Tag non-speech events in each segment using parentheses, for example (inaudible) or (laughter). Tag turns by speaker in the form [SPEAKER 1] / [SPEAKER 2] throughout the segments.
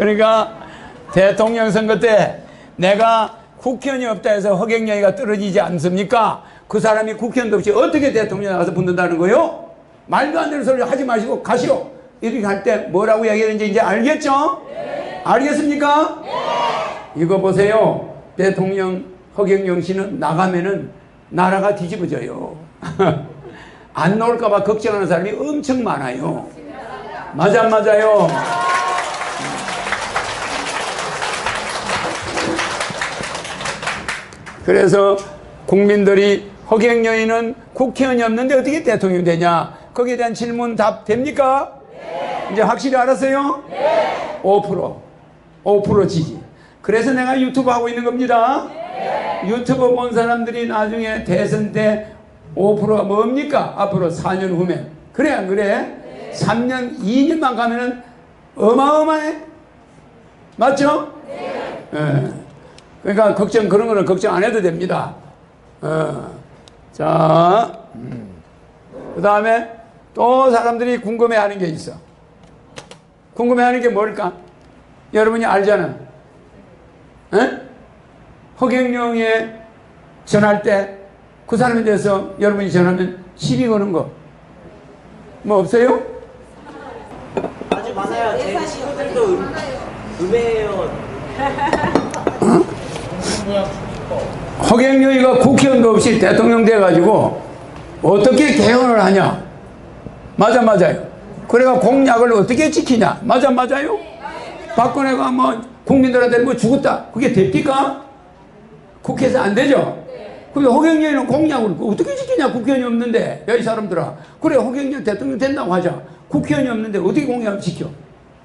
[SPEAKER 1] 그러니까 대통령 선거 때 내가 국회의원이 없다 해서 허경영이가 떨어지지 않습니까? 그 사람이 국회의원도 없이 어떻게 대통령 나가서 붙는다는 거요? 말도 안 되는 소리 하지 마시고 가시오. 이렇게 할 때 뭐라고 이야기하는지 이제 알겠죠? 알겠습니까? 이거 보세요. 대통령 허경영 씨는 나가면은 나라가 뒤집어져요. (laughs) 안 나올까봐 걱정하는 사람이 엄청 많아요. 맞아, 안 맞아요. 그래서 국민들이 허경영이는 국회의원이 없는데 어떻게 대통령이 되냐? 거기에 대한 질문 답 됩니까? 이제 확실히 알았어요? 5% 5% 지지. 그래서 내가 유튜브 하고 있는 겁니다. 유튜브 본 사람들이 나중에 대선 때 5%가 뭡니까? 앞으로 4년 후면. 그래, 안 그래? 3년, 2년만 가면은 어마어마해. 맞죠? 예. 그러니까 걱정, 그런 거는 걱정 안 해도 됩니다. 어. 자, 그 다음에 또 사람들이 궁금해 하는 게 있어. 궁금해 하는 게 뭘까? 여러분이 알잖아. 에? 허경영에 전할 때 그 사람에 대해서 여러분이 전하면 시비 거는 거. 뭐 없어요?
[SPEAKER 2] 아주 많아요. 제 친구들도 음, 음해예요.
[SPEAKER 1] 허경영이가 국회의원도 없이 대통령 돼가지고 어떻게 개헌을 하냐? 맞아 맞아요. 그래가 공약을 어떻게 지키냐? 맞아 맞아요. 박근혜가 뭐 국민들한테 뭐 죽었다. 그게 됩니까? 국회에서 안 되죠. 근데 허경영이는 공약을 어떻게 지키냐? 국회의원이 없는데 야이 사람들아. 그래 허경영 대통령 된다고 하자. 국회의원이 없는데 어떻게 공약을 지켜?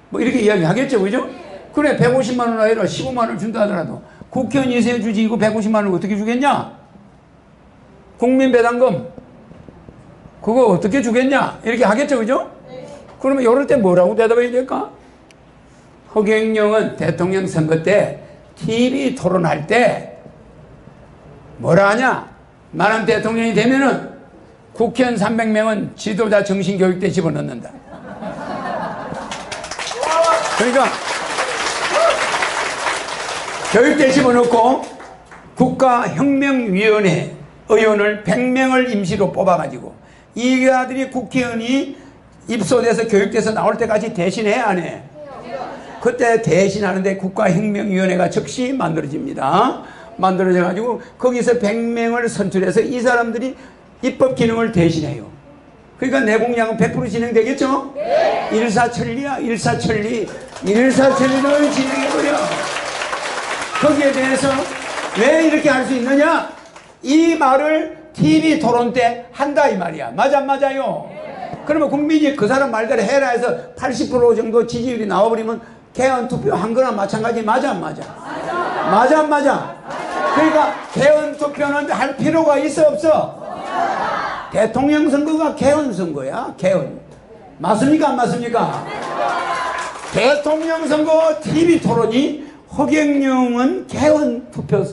[SPEAKER 1] 뭐 이렇게 이야기하겠죠, 그죠? 그래 150만 원 아니라 15만 원 준다 하더라도 국회의원 이세 주지 이거 150만 원 어떻게 주겠냐? 국민 배당금 그거 어떻게 주겠냐? 이렇게 하겠죠, 그죠? 그러면 이럴 때 뭐라고 대답해야 될까? 허경영은 대통령 선거 때 TV 토론할 때 뭐라 하냐? 나는 대통령이 되면은 국회의원 300명은 지도자 정신교육대 집어넣는다. 그러니까 교육대 집어넣고 국가혁명위원회 의원을 100명을 임시로 뽑아가지고 이 아들이 국회의원이 입소돼서 교육돼서 나올 때까지 대신해 안 해? 그때 대신하는데 국가혁명위원회가 즉시 만들어집니다. 만들어져가지고 거기서 100명을 선출해서 이 사람들이 입법 기능을 대신해요. 그러니까 내 공약은 100% 진행되겠죠? 네. 일사천리야, 일사천리. 일사천리를 진행해버려. 거기에 대해서 왜 이렇게 할 수 있느냐? 이 말을 TV 토론 때 한다 이 말이야. 맞아, 안 맞아요? 그러면 국민이 그 사람 말대로 해라 해서 80% 정도 지지율이 나와버리면 개헌 투표 한 거나 마찬가지 맞아, 안 맞아? 맞아, 안 맞아? 그러니까 개헌 투표는 할 필요가 있어, 없어? 대통령 선거가 개헌 선거야, 개헌. 맞습니까, 안 맞습니까? 대통령 선거 TV 토론이 허경영은 개헌 투표,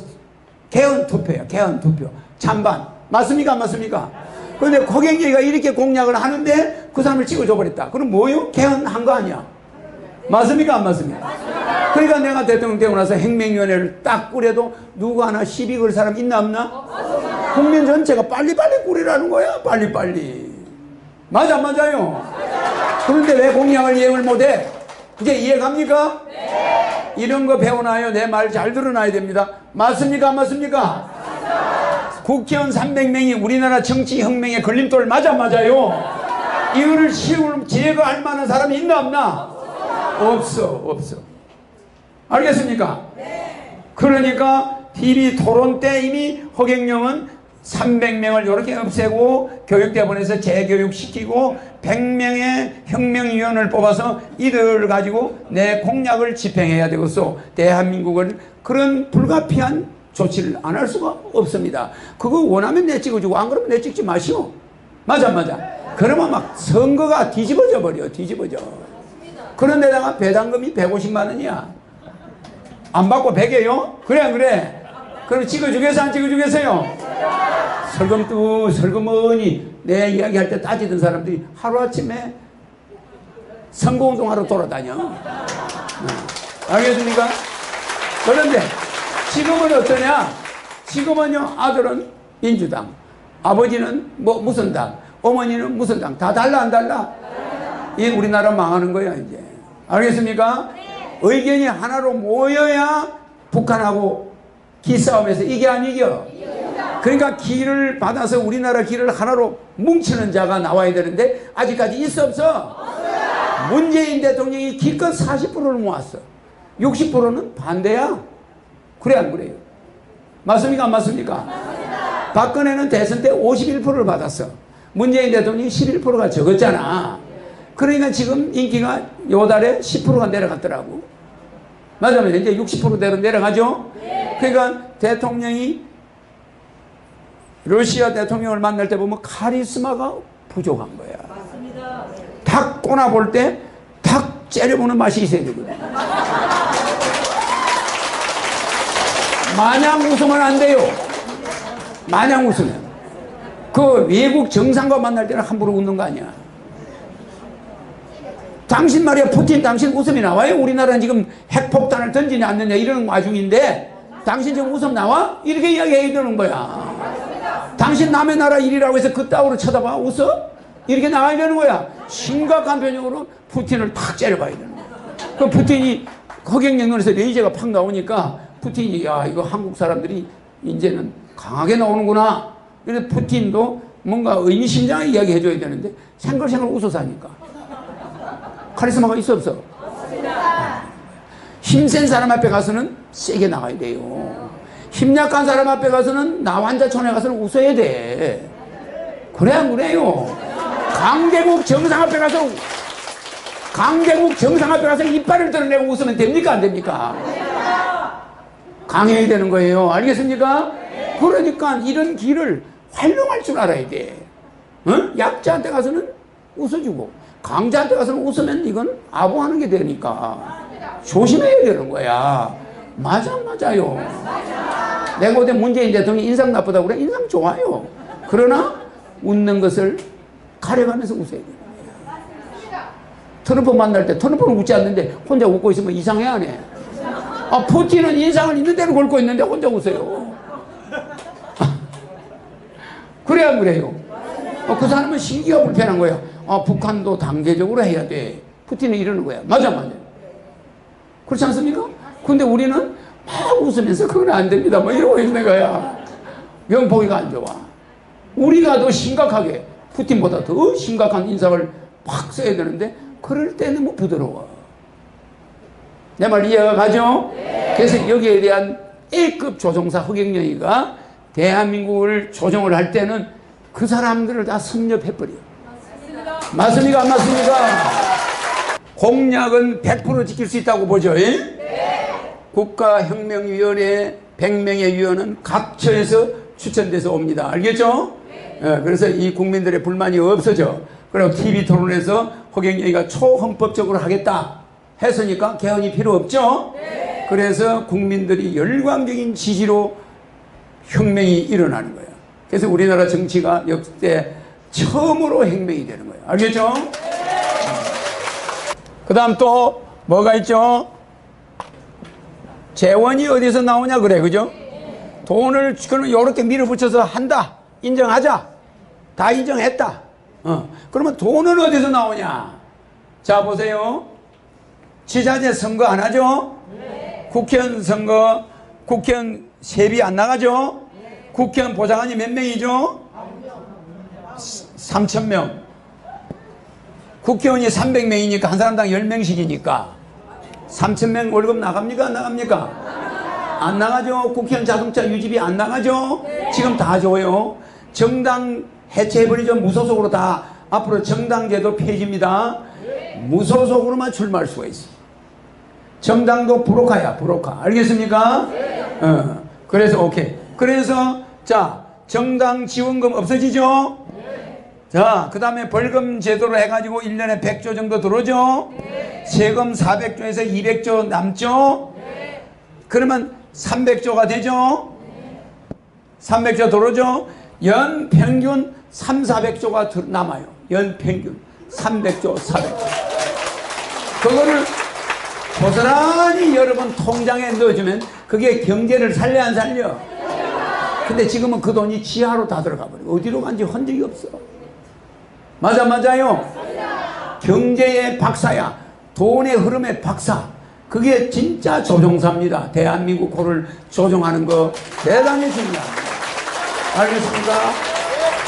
[SPEAKER 1] 개헌 투표야, 개헌 투표. 찬반. 맞습니까, 안 맞습니까? 그런데 허경영이가 이렇게 공약을 하는데 그 사람을 찍어줘 버렸다. 그럼 뭐요? 개헌한 거 아니야? 맞습니까, 안 맞습니까? 그러니까 내가 대통령 되고 나서 행명위원회를 딱 꾸려도 누구 하나 시비 걸 사람 있나 없나? 국민 전체가 빨리빨리 꾸리라는 거야, 빨리빨리. 맞아, 안 맞아요? 그런데 왜 공약을 이행을 못해? 이제 이해 갑니까? 이런 거 배워놔요. 내 말 잘 들어놔야 됩니다. 맞습니까? 안 맞습니까? 국회의원 300명이 우리나라 정치 혁명의 걸림돌 맞아 맞아요. 이거를 쉬울 지혜가 할 만한 사람이 있나 없나? 없어 없어. 알겠습니까? 그러니까 TV 토론 때 이미 허경영은 300명을 이렇게 없애고 교육대본에서 재교육시키고 100명의 혁명위원을 뽑아서 이들을 가지고 내 공약을 집행해야 되겠소. 대한민국은 그런 불가피한 조치를 안 할 수가 없습니다. 그거 원하면 내 찍어주고 안 그러면 내 찍지 마시오. 맞아 맞아. 그러면 막 선거가 뒤집어져 버려 뒤집어져. 그런데다가 배당금이 150만 원이야. 안 받고 100이에요? 그래 안 그래? 그럼 찍어주겠어 안 찍어주겠어요? 설금도 설금머니 내 이야기할 때 따지던 사람들이 하루아침에 선거운동하러 돌아다녀. 어. 알겠습니까? 그런데 지금은 어떠냐? 지금은요, 아들은 민주당, 아버지는 뭐 무슨 당, 어머니는 무슨 당, 다 달라, 안 달라? 이 우리나라 망하는 거야, 이제. 알겠습니까? 의견이 하나로 모여야 북한하고 기싸움에서 이게 안 이겨. 그러니까 기를 받아서 우리나라 기를 하나로 뭉치는 자가 나와야 되는데 아직까지 있어 없어? 문재인 대통령이 기껏 40%를 모았어. 60%는 반대야. 그래 안 그래요? 맞습니까? 안 맞습니까? 박근혜는 대선 때 51%를 받았어. 문재인 대통령이 11%가 적었잖아. 그러니까 지금 인기가 요 달에 10%가 내려갔더라고. 맞아요. 이제 60%대로 내려가죠? 그러니까 대통령이 러시아 대통령을 만날 때 보면 카리스마가 부족한 거야. 닭 꼬나 볼 때 닭 째려보는 맛이 있어야 되거든. 마냥 웃으면 안 돼요. 마냥 웃으면. 그 외국 정상과 만날 때는 함부로 웃는 거 아니야. 당신 말이야, 푸틴 당신 웃음이 나와요? 우리나라는 지금 핵폭탄을 던지냐 않느냐 이러는 와중인데 당신 지금 웃음 나와? 이렇게 이야기해야 되는 거야. 당신 남의 나라 일이라고 해서 그따위로 쳐다봐? 웃어? 이렇게 나가야 되는 거야. 심각한 변형으로 푸틴을 탁 째려봐야 되는 거야. 그 푸틴이 허경영면에서 레이저가 팍 나오니까 푸틴이 야 이거 한국 사람들이 이제는 강하게 나오는구나. 그래서 푸틴도 뭔가 의미심장하게 이야기해 줘야 되는데 생글생글 웃어 사니까. 카리스마가 있어 없어? 힘센 사람 앞에 가서는 세게 나가야 돼요. 힘 약한 사람 앞에 가서는 나 환자촌에 가서는 웃어야 돼. 그래 안 그래요? 강대국 정상 앞에 가서 강대국 정상 앞에 가서 이빨을 드러내고 웃으면 됩니까 안 됩니까? 강해야 되는 거예요. 알겠습니까? 그러니까 이런 길을 활용할 줄 알아야 돼. 어? 약자한테 가서는 웃어주고 강자한테 가서는 웃으면 이건 아부하는 게 되니까 조심해야 되는 거야. 맞아 맞아요. 내가 그때 문재인 대통령이 인상 나쁘다고 그래 인상 좋아요. 그러나 웃는 것을 가려가면서 웃어야 돼. 트럼프 만날 때 트럼프는 웃지 않는데 혼자 웃고 있으면 이상해 안 해? 아 푸틴은 인상을 있는 대로 걸고 있는데 혼자 웃어요. (laughs) 그래 안 그래요? 어, 그 사람은 신기가 불편한 거야. 아, 북한도 단계적으로 해야 돼. 푸틴은 이러는 거야. 맞아, 맞아. 그렇지 않습니까? 근데 우리는 막 웃으면서 그건 안 됩니다. 뭐 이러고 있는 거야. 영 보기가 안 좋아. 우리가 더 심각하게 푸틴보다 더 심각한 인상을 팍 써야 되는데 그럴 때는 뭐 부드러워. 내 말 이해가 가죠? 그래서 여기에 대한 A급 조종사 허경영이가 대한민국을 조정을 할 때는 그 사람들을 다 섭렵해버려. 맞습니까? 안 맞습니까? 공약은 100% 지킬 수 있다고 보죠. 예? 국가혁명위원회 100명의 위원은 각 처에서 추천돼서 옵니다. 알겠죠? 예, 그래서 이 국민들의 불만이 없어져. 그리고 TV 토론에서 허경영이가 초헌법적으로 하겠다 했으니까 개헌이 필요 없죠? 그래서 국민들이 열광적인 지지로 혁명이 일어나는 거예요. 그래서 우리나라 정치가 역대 처음으로 혁명이 되는 거예요. 알겠죠? 그 다음 또 뭐가 있죠? 재원이 어디서 나오냐 그래 그죠? 돈을 그러면 이렇게 밀어붙여서 한다 인정하자 다 인정했다 어. 그러면 돈은 어디서 나오냐 자 보세요 지자체 선거 안 하죠? 국회의원 선거 국회의원 세비 안 나가죠? 국회의원 보좌관이 몇 명이죠? 3천 명 국회의원이 300명이니까 한 사람당 10명씩이니까 3천명 월급 나갑니까? 안 나갑니까? 안 나가죠. 국회의원 자동차 유지비 안 나가죠. 지금 다 줘요. 정당 해체해버리죠. 무소속으로 다 앞으로 정당제도 폐지입니다. 무소속으로만 출마할 수가 있어. 정당도 브로카야, 브로카. 알겠습니까? 어, 그래서 오케이. 그래서 자 정당 지원금 없어지죠? 자, 그 다음에 벌금 제도로 해가지고 1년에 100조 정도 들어오죠? 세금 400조에서 200조 남죠? 그러면 300조가 되죠? 300조 들어오죠? 연 평균 3, 400조가 들- 남아요. 연 평균 300조, 400조. 그거를 고스란히 여러분 통장에 넣어주면 그게 경제를 살려 안 살려? 근데 지금은 그 돈이 지하로 다 들어가 버리고 어디로 간지 한 적이 없어. 맞아 맞아요. 경제의 박사야. 돈의 흐름의 박사. 그게 진짜 조종사입니다. 대한민국 코를 조종하는 거 대단히 중요합니다. 알겠습니까?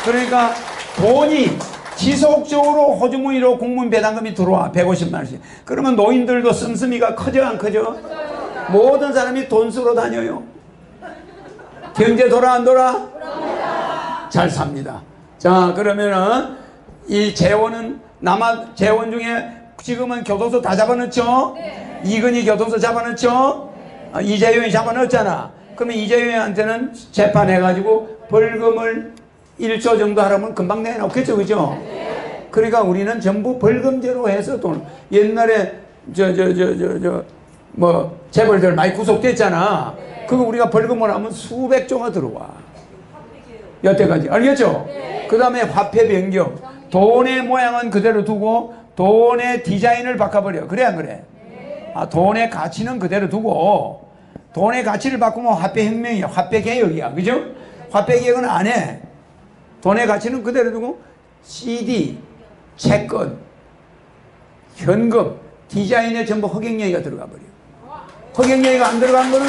[SPEAKER 1] 그러니까 돈이 지속적으로 호주머니로 국민 배당금이 들어와 150만 원씩. 그러면 노인들도 씀씀이가 커져 안 커져? 모든 사람이 돈 쓰러 다녀요. 경제 돌아 안 돌아? 잘 삽니다. 자 그러면은 이 재원은 남아 재원 중에 지금은 교도소 다 잡아넣죠? 이근희 교도소 잡아넣죠? 아, 이재용이 잡아넣었잖아. 그러면 이재용한테는 재판해가지고 벌금을 1조 정도 하라면 금방 내놓겠죠, 그죠? 그러니까 우리는 전부 벌금제로 해서 돈. 옛날에 저 저 저 저 저 뭐 재벌들 많이 구속됐잖아. 그거 우리가 벌금을 하면 수백 조가 들어와. 여태까지 알겠죠? 그 다음에 화폐 변경 돈의 모양은 그대로 두고 돈의 디자인을 바꿔버려 그래 안 그래? 아 돈의 가치는 그대로 두고 돈의 가치를 바꾸면 화폐 혁명이야 화폐 개혁이야 그죠? 화폐 개혁은 안 해 돈의 가치는 그대로 두고 CD 채권 현금 디자인에 전부 허경영이가 들어가 버려 허경영이가 안 들어간 거는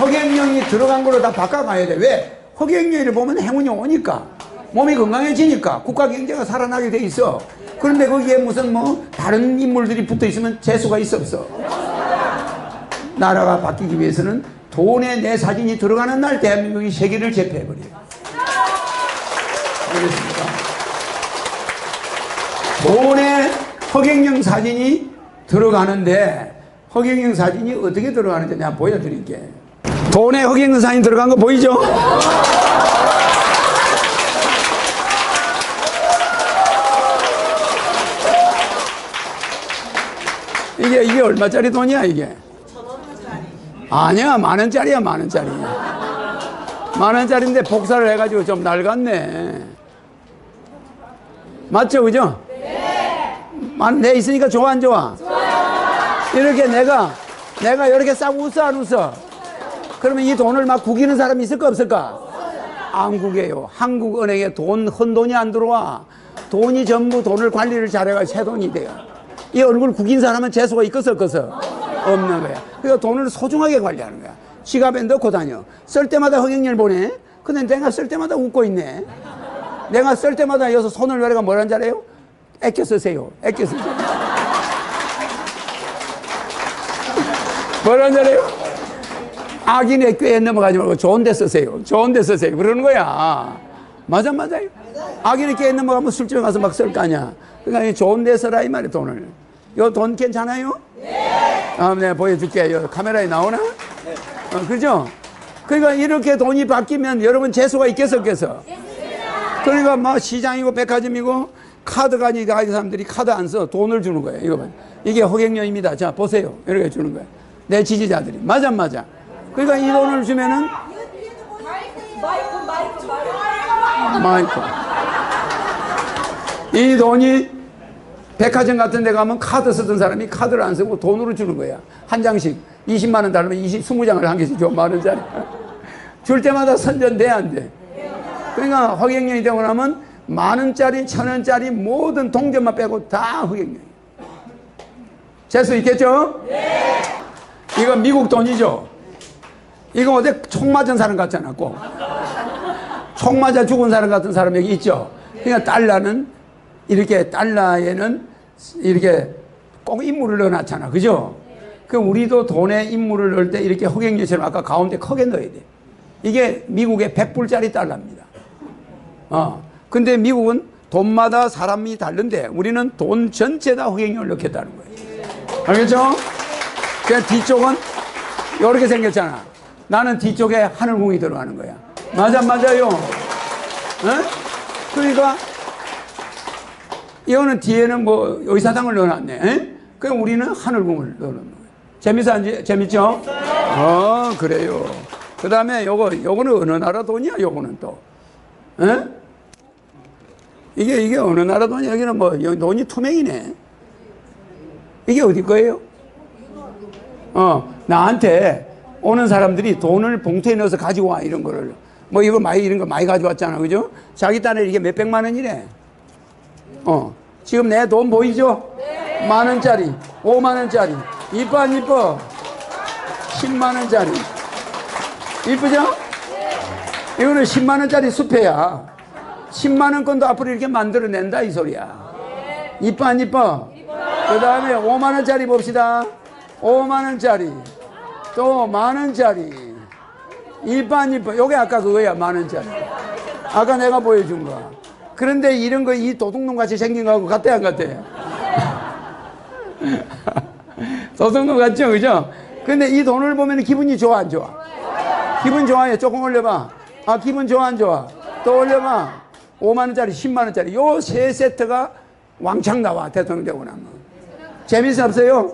[SPEAKER 1] 허경영이 들어간 걸로 다 바꿔가야 돼. 왜? 허경영이를 보면 행운이 오니까. 몸이 건강해지니까. 국가 경제가 살아나게 돼 있어. 그런데 거기에 무슨 뭐 다른 인물들이 붙어 있으면 재수가 있어 없어. 나라가 바뀌기 위해서는 돈에 내 사진이 들어가는 날 대한민국이 세계를 제패해버려요. 알겠습니까? 돈에 허경영 사진이 들어가는데 허경영 사진이 어떻게 들어가는지 내가 보여드릴게. 돈에 허경영 사진 들어간 거 보이죠? 이게 이게 얼마짜리 돈이야 이게? 아니야 만 원짜리야 만 원짜리. 만 원짜리인데 복사를 해가지고 좀 낡았네. 맞죠, 그죠? 네. 내 있으니까 좋아 안 좋아? 이렇게 내가 내가 이렇게 싹 웃어 안 웃어? 그러면 이 돈을 막 구기는 사람이 있을까 없을까? 안 구겨요. 한국은행에 돈, 헌 돈이 안 들어와. 돈이 전부 돈을 관리를 잘해가 새 돈이 돼요. 이 얼굴 구긴 사람은 재수가 있겠어 없겠어? 없는 거야. 그러니까 돈을 소중하게 관리하는 거야. 지갑에 넣고 다녀. 쓸 때마다 허경열 보내. 근데 내가 쓸 때마다 웃고 있네. 내가 쓸 때마다 여기서 손을 내가 뭐라는 줄 알아요? 애껴 쓰세요. 애껴 쓰세요. (laughs) 뭐라는 줄 알아요? 악인의 꾀에 넘어가지 말고 좋은 데 쓰세요. 좋은 데 쓰세요. 그러는 거야. 맞아, 맞아요. 악인의 꾀에 넘어가면 술집에 가서 막 쓸 거 아니야. 그러니까 이 좋은 데 써라, 이 말이야, 돈을. 요 돈 괜찮아요? 네. 아, 내가 보여줄게. 요 카메라에 나오나? 어, 그죠? 그러니까 이렇게 돈이 바뀌면 여러분 재수가 있겠어, 없겠어? 그러니까 뭐 시장이고 백화점이고 카드가 아니까 사람들이 카드 안 써. 돈을 주는 거예요. 이거 봐. 이게 허경영입니다. 자, 보세요. 이렇게 주는 거예요. 내 지지자들이. 맞아, 안 맞아. 그러니까 이 돈을 주면은
[SPEAKER 3] 마이크 마이크 마이크.
[SPEAKER 1] 이 돈이 백화점 같은 데 가면 카드 쓰던 사람이 카드를 안 쓰고 돈으로 주는 거야. 한 장씩 20만 원 달면 20, 20장을 한 개씩 줘. 만 원짜리. (laughs) 줄 때마다 선전돼 안 돼. 그러니까 허경영이 되고 나면 만 원짜리, 천 원짜리 모든 동전만 빼고 다 허경영이. 재수 있겠죠? 네. 이거 미국 돈이죠? 이거 어제 총 맞은 사람 같잖아, 꼭. 총 맞아 죽은 사람 같은 사람 여기 있죠? 그러니까 달러는 이렇게 달러에는 이렇게 꼭 인물을 넣어놨잖아. 그죠? 그 우리도 돈에 인물을 넣을 때 이렇게 허경영처럼 아까 가운데 크게 넣어야 돼. 이게 미국의 100불짜리 달러입니다. 어. 근데 미국은 돈마다 사람이 다른데 우리는 돈 전체다 허경영을 넣겠다는 거예요. 알겠죠? 그 뒤쪽은 이렇게 생겼잖아. 나는 뒤쪽에 하늘궁이 들어가는 거야. 맞아, 맞아요. 어? 그러니까 이거는 뒤에는 뭐 의사당을 넣어놨네. 에? 그럼 우리는 하늘궁을 넣어놓는 거예요. 재밌어, 재밌죠? 어, 그래요. 그 다음에 요거, 요거는 어느 나라 돈이야, 요거는 또. 에? 이게, 이게 어느 나라 돈이야? 여기는 뭐, 여기 돈이 투명이네. 이게 어디 거예요? 어, 나한테 오는 사람들이 돈을 봉투에 넣어서 가지고 와 이런 거를 뭐 이거 많이 이런 거 많이 가져왔잖아. 그죠? 자기 딴에 이게 몇 백만 원이래? 어. 지금 내 돈 보이죠? 만 원짜리. 5만 원짜리. 이뻐 안 이뻐? 10만 원짜리. 이쁘죠? 이거는 10만 원짜리 수표야. 10만 원권도 앞으로 이렇게 만들어낸다 이 소리야. 이뻐 안 이뻐? 그 다음에 5만 원짜리 봅시다. 5만 원짜리. 또 만 원짜리 안 이뻐? 요게 아까 그거야 만 원짜리 아까 내가 보여준 거 그런데 이런 거 이 도둑놈 같이 생긴 거하고 같아 안 같아? (laughs) 도둑놈 같죠 그죠? 근데 이 돈을 보면 기분이 좋아 안 좋아? 기분 좋아요 조금 올려봐 아 기분 좋아 안 좋아? 또 올려봐 5만 원짜리 10만 원짜리 요 세 세트가 왕창 나와 대통령 되고 나면 재밌어 없어요?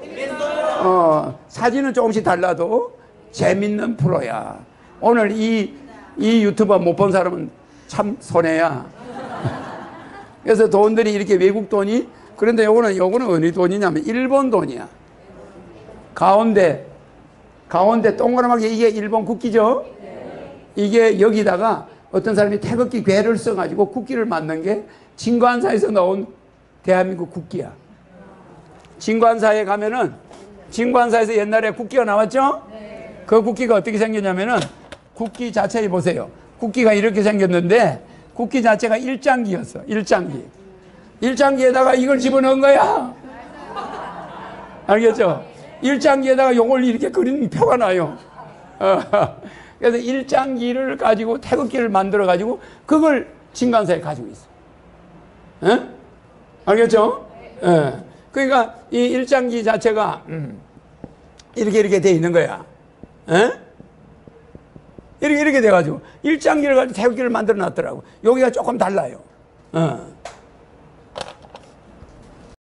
[SPEAKER 1] 어, 사진은 조금씩 달라도 재밌는 프로야. 오늘 이, 이 유튜버 못 본 사람은 참 손해야. 그래서 돈들이 이렇게 외국 돈이, 그런데 요거는, 요거는 어느 돈이냐면 일본 돈이야. 가운데, 가운데 동그랗게 이게 일본 국기죠? 이게 여기다가 어떤 사람이 태극기 괴를 써가지고 국기를 만든 게 진관사에서 나온 대한민국 국기야. 진관사에 가면은 진관사에서 옛날에 국기가 나왔죠? 그 국기가 어떻게 생겼냐면은 국기 자체에 보세요. 국기가 이렇게 생겼는데 국기 자체가 일장기였어. 일장기. 일장기에다가 이걸 집어넣은 거야. 알겠죠? 일장기에다가 요걸 이렇게 그린 표가 나요. 어, (laughs) 그래서 일장기를 가지고 태극기를 만들어 가지고 그걸 진관사에 가지고 있어. 예? 알겠죠? 예. 그러니까 이 일장기 자체가 음, 이렇게 이렇게 돼 있는 거야. 예? 이렇게 이렇게 돼가지고 일장기를 가지고 태극기를 만들어 놨더라고. 여기가 조금 달라요. 어.